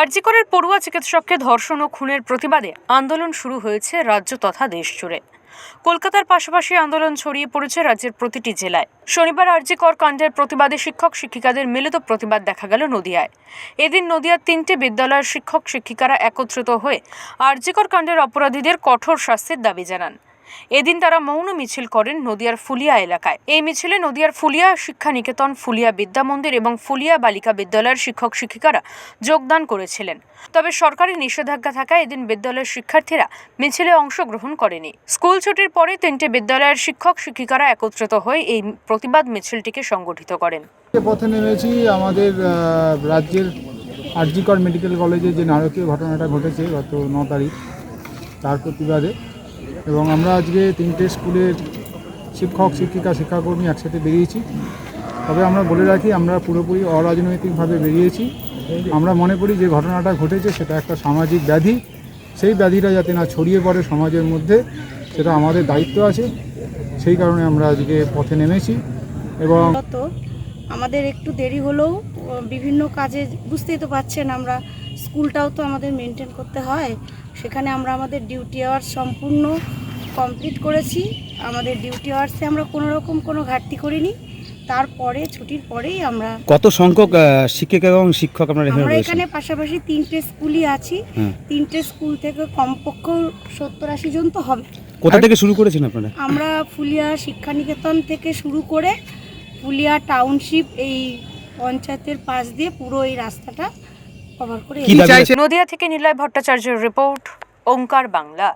আরজিকরের পড়ুয়া চিকিৎসককে ধর্ষণ ও খুনের প্রতিবাদে আন্দোলন শুরু হয়েছে রাজ্য তথা দেশ জুড়ে। কলকাতার পাশাপাশি আন্দোলন ছড়িয়ে পড়েছে রাজ্যের প্রতিটি জেলায়। শনিবার আরজিকর কাণ্ডের প্রতিবাদে শিক্ষক শিক্ষিকাদের মিলিত প্রতিবাদ দেখা গেল নদিয়ায়। এদিন নদিয়ার তিনটি বিদ্যালয়ের শিক্ষক শিক্ষিকারা একত্রিত হয়ে আরজিকর কাণ্ডের অপরাধীদের কঠোর শাস্তির দাবি জানান। এদিন তারা মৌন মিছিল করেন নদিয়ার ফুলিয়া এলাকায়। এই মিছিলে নদিয়ার ফুলিয়া শিক্ষা নিকেতন ফুলিয়া বিদ্যা মন্দির এবং ফুলিয়া বালিকা বিদ্যালয়ের শিক্ষক শিক্ষিকারা যোগদান করেছিলেন। তবে সরকারি নিষেধাজ্ঞা থাকায় এদিন বিদ্যালয়ের শিক্ষার্থীরা মিছিলে অংশগ্রহণ করেনি। স্কুল ছুটির পরে তিনটে বিদ্যালয়ের শিক্ষক শিক্ষিকারা একত্রিত হয়ে এই প্রতিবাদ মিছিলটিকে সংগঠিত করেন। পথে নেমেছি, আমাদের রাজ্যের আরজিকর মেডিকেল কলেজে যে নারকীয় ঘটনাটা ঘটেছে গত ন তারিখ, তার প্রতিবাদে এবং আমরা আজকে তিনটে স্কুলের শিক্ষক, শিক্ষিকা, শিক্ষাকর্মী একসাথে বেরিয়েছি। তবে আমরা বলে রাখি, আমরা পুরোপুরি অরাজনৈতিকভাবে বেরিয়েছি। আমরা মনে করি যে ঘটনাটা ঘটেছে, সেটা একটা সামাজিক ব্যাধি। সেই ব্যাধিটা যাতে না ছড়িয়ে পড়ে সমাজের মধ্যে, সেটা আমাদের দায়িত্ব আছে। সেই কারণে আমরা আজকে পথে নেমেছি এবং আমাদের একটু দেরি হলেও বিভিন্ন কাজে বুঝতেই তো পারছেন আমরা। স্কুলটাও তো আমাদের মেনটেন করতে হয়। সেখানে আমরা আমাদের ডিউটি আওয়ার্স সম্পূর্ণ কমপ্লিট করেছি। আমাদের ডিউটি আওয়ার্সে আমরা কোনো রকম কোনো ঘাটতি করিনি। তারপরে ছুটির পরেই আমরা কত সংখ্যক শিক্ষক এবং শিক্ষক আপনারা আমরা এখানে পাশাপাশি তিনটে স্কুলই আছি। তিনটে স্কুল থেকে কমপক্ষ সত্তর আশি জন তো হবে। কোথা থেকে শুরু করেছেন আপনারা? আমরা ফুলিয়া শিক্ষানিকেতন থেকে শুরু করে ফুলিয়া টাউনশিপ এই পঞ্চায়েতের পাশ দিয়ে পুরো এই রাস্তাটা নদিয়া থেকে নিলয় ভট্টাচার্যের রিপোর্ট ওঙ্কার বাংলা।